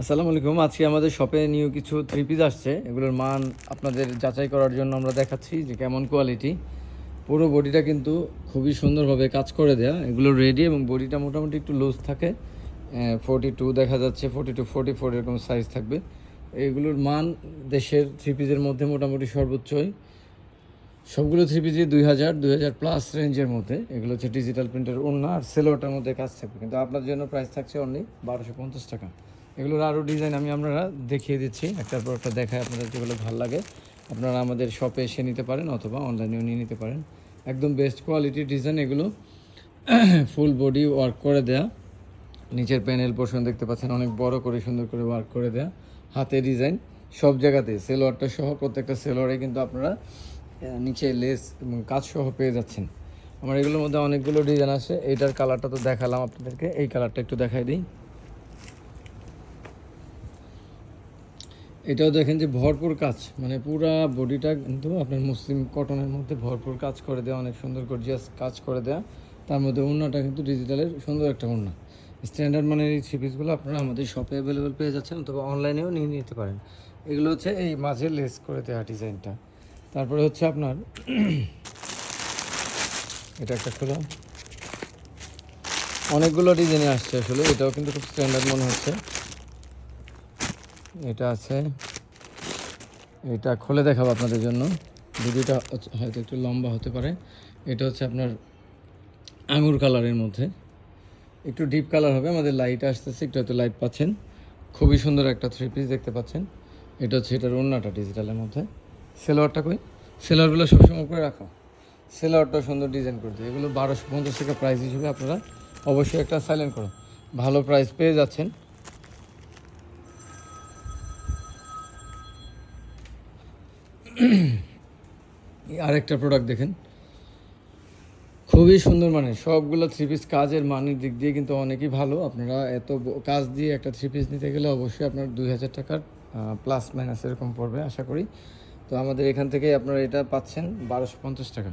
আসসালামু আলাইকুম। আজকে আমাদের শপে নিউ কিছু থ্রি পিস আসছে। এগুলোর মান আপনাদের যাচাই করার জন্য আমরা দেখাচ্ছি যে কেমন কোয়ালিটি পুরো বডিটা কিন্তু খুবই সুন্দরভাবে কাজ করে দেয়া। এগুলো রেডি এবং বডিটা মোটামুটি একটু লুজ থাকে। ফোর্টি টু দেখা যাচ্ছে ফোর্টি টু ফোর্টি ফোর এরকম সাইজ থাকবে। এগুলোর মান দেশের থ্রি পিসের মধ্যে মোটামুটি সর্বোচ্চই। সবগুলো থ্রি পিসি দুই হাজার দুই হাজার প্লাস রেঞ্জের মধ্যে। এগুলো হচ্ছে ডিজিটাল প্রিন্টের ওড়না আর সেলোটার মধ্যে কাজ থাকবে। কিন্তু আপনার জন্য প্রাইস থাকছে অনলি বারোশো পঞ্চাশ টাকা। এগুলোর আরও ডিজাইন আমি আপনারা দেখিয়ে দিচ্ছি। একটার পর একটা দেখায় আপনাদের যেগুলো ভালো লাগে। আপনারা আমাদের শপে এসে নিতে পারেন অথবা অনলাইনেও নিয়ে নিতে পারেন। একদম বেস্ট কোয়ালিটির ডিজাইন এগুলো। ফুল বডি ওয়ার্ক করে দেয়া। নিচের প্যানেল পোর্শন দেখতে পাচ্ছেন, অনেক বড় করে সুন্দর করে ওয়ার্ক করে দেয়া। হাতে ডিজাইন সব জায়গাতে। সেলোয়ারটা সহ প্রত্যেকটা সেলোয়ারে কিন্তু আপনারা নিচে লেস এবং কাজ সহ পেয়ে যাচ্ছেন। আমার এগুলোর মধ্যে অনেকগুলো ডিজাইন আছে। এইটার কালারটা তো দেখালাম আপনাদেরকে। এই কালারটা একটু দেখাই দিই। এটাও দেখেন যে ভরপুর কাজ মানে পুরা বডিটা কিন্তু আপনার মুসলিম কটনের মধ্যে ভরপুর কাজ করে দেওয়া অনেক সুন্দর গর্জিয়াস কাজ করে দেওয়া তার মধ্যে ওড়নাটা কিন্তু ডিজিটালের সুন্দর একটা ওড়না। স্ট্যান্ডার্ড মানের এই থ্রি পিসগুলো আপনারা আমাদের শপে অ্যাভেলেবেল পেয়ে যাচ্ছেন অথবা অনলাইনেও নিয়ে নিতে পারেন। এগুলো হচ্ছে এই মাঝে লেস করে দেওয়া ডিজাইনটা তারপরে হচ্ছে আপনার, এটা একটা খোলা। অনেকগুলো ডিজাইনে আসছে আসলে, এটাও কিন্তু খুব স্ট্যান্ডার্ড মনে হচ্ছে। এটা আছে। এটা খুলে দেখাবো আপনাদের জন্য। ভিডিওটা হয়তো একটু লম্বা হতে পারে। এটা হচ্ছে আপনার আঙুর কালারের মধ্যে। একটু ডিপ কালার হবে, আমাদের লাইট আসতেছে, একটু হয়তো লাইট পাচ্ছেন। খুবই সুন্দর একটা থ্রি পিস দেখতে পাচ্ছেন। এটা হচ্ছে এটার অন্যটা ডিজিটালের মধ্যে। সেলোয়ারটা কই? সেলোয়ারগুলো সবসময় করে রাখো। সেলোয়ারটা সুন্দর ডিজাইন করে দিই। এগুলো বারোশো পঞ্চাশ টাকা প্রাইস হিসেবে আপনারা অবশ্যই একটা সাইলেন্ট করো। ভালো প্রাইস পেয়ে যাচ্ছেন। আরেকটা প্রোডাক্ট দেখেন। খুবই সুন্দর মানে সবগুলো থ্রি পিস কাজের মানের দিক দিয়ে কিন্তু অনেকই ভালো। আপনারা এত কাজ দিয়ে একটা থ্রি পিস নিতে গেলে অবশ্যই আপনার দুই হাজার টাকার প্লাস মাইনাস এরকম পড়বে আশা করি। তো আমাদের এখান থেকে আপনারা এটা পাচ্ছেন বারোশো পঞ্চাশ টাকা।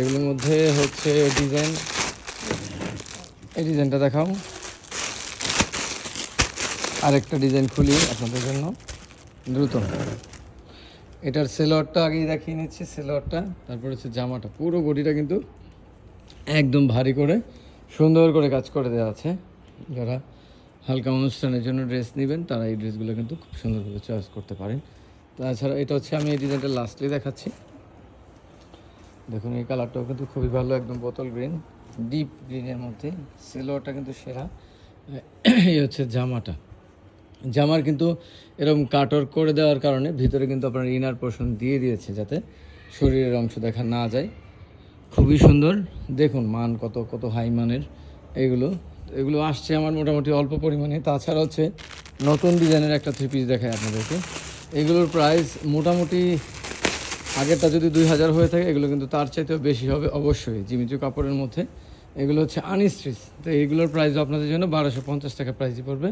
এগুলোর মধ্যে হচ্ছে ডিজাইন এই ডিজাইনটা দেখাও। আরেকটা ডিজাইন খুলি আপনাদের জন্য। দ্রুত। এটার সেলোয়ারটা আগেই দেখিয়ে নিচ্ছি, সেলোয়ারটা। তারপর হচ্ছে জামাটা। পুরো বডিটা কিন্তু একদম ভারী করে, সুন্দর করে কাজ করে দেওয়া আছে। যারা হালকা অনুষ্ঠানের জন্য ড্রেস নেবেন, তারা এই ড্রেসগুলো কিন্তু খুব সুন্দরভাবে চয়েস করতে পারেন। তাছাড়া এটা হচ্ছে আমি এই ডিজাইনটা লাস্টলি দেখাচ্ছি। দেখুন, এই কালারটাও কিন্তু খুবই ভালো, একদম বোতল গ্রিন ডিপ গ্রিনের মধ্যে। সেলোয়ারটা কিন্তু সেরা। এই হচ্ছে জামাটা। জামার কিন্তু এরকম কাটর করে দেওয়ার কারণে ভিতরে কিন্তু আপনার ইনার পোর্শন দিয়ে দিয়েছে যাতে শরীরের অংশ দেখা না যায়। খুবই সুন্দর। দেখুন মান কত কত হাই মানের। এগুলো এগুলো আসছে আমার মোটামুটি অল্প পরিমাণে। তাছাড়া হচ্ছে নতুন ডিজাইনের একটা থ্রি পিস দেখায় আপনাদেরকে। এগুলোর প্রাইস মোটামুটি আগেরটা যদি দুই হাজার হয়ে থাকে, এগুলো কিন্তু তার চাইতেও বেশি হবে অবশ্যই জিমিচু কাপড়ের মধ্যে। এগুলো হচ্ছে আনস্ট্রিচ তো এগুলোর প্রাইস আপনাদের জন্য বারোশো পঞ্চাশ টাকা প্রাইসই পড়বে।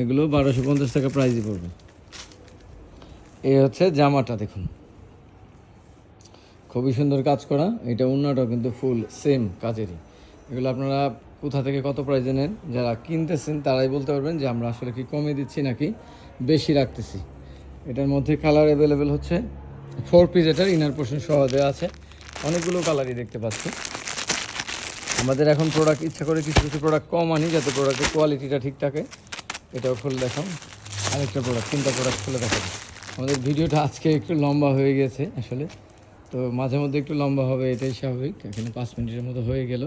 এগুলো বারোশো পঞ্চাশ টাকা প্রাইসই পড়বে। এই হচ্ছে জামাটা, দেখুন। খুবই সুন্দর কাজ করা। এটা অন্যটাও কিন্তু ফুল সেম কাজেরই। এগুলো আপনারা কোথা থেকে কত প্রাইজে নেন, যারা কিনতেছেন তারাই বলতে পারবেন যে আমরা আসলে কি কমে দিচ্ছি নাকি বেশি রাখতেছি। এটার মধ্যে কালার অ্যাভেলেবেল হচ্ছে। ফোর পিস এটার ইনার পোর্শন সহ দেওয়া আছে। অনেকগুলো কালারই দেখতে পাচ্ছি। আমাদের এখন প্রোডাক্ট ইচ্ছা করে কিছু কিছু প্রোডাক্ট কম আনি যাতে প্রোডাক্টের কোয়ালিটিটা ঠিক থাকে। এটাও খুলে দেখাও। আরেকটা প্রোডাক্ট তিনটা প্রোডাক্ট খুলে দেখাবো আমাদের ভিডিওটা আজকে একটু লম্বা হয়ে গেছে আসলে। তো মাঝে মধ্যে একটু লম্বা হবে, এটাই স্বাভাবিক। এখানে পাঁচ মিনিটের মতো হয়ে গেল।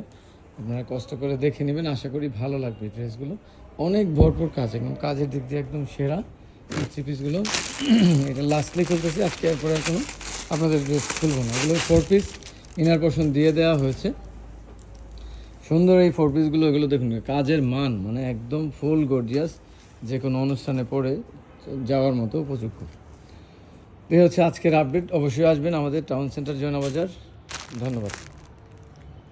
আপনারা কষ্ট করে দেখে নেবেন, আশা করি ভালো লাগবে ড্রেসগুলো অনেক ভরপুর কাজ, একদম কাজের দিক দিয়ে একদম সেরা। থ্রি পিসগুলো, এটা লাস্টলি খুলতেছি, আজকে এরপরে কোনো আপনাদের ড্রেস খুলবো না। এগুলো ফোর পিস ইনার পোর্শন দিয়ে দেওয়া হয়েছে। সুন্দর এই ফোর পিসগুলো এগুলো দেখুন, কাজের মান মানে একদম ফুল গর্জিয়াস যে কোনো অনুষ্ঠানে পড়ে যাওয়ার মতো উপযুক্ত। এই হচ্ছে আজকের আপডেট অবশ্যই আসবেন আমাদের টাউন সেন্টার জয়না বাজার। ধন্যবাদ।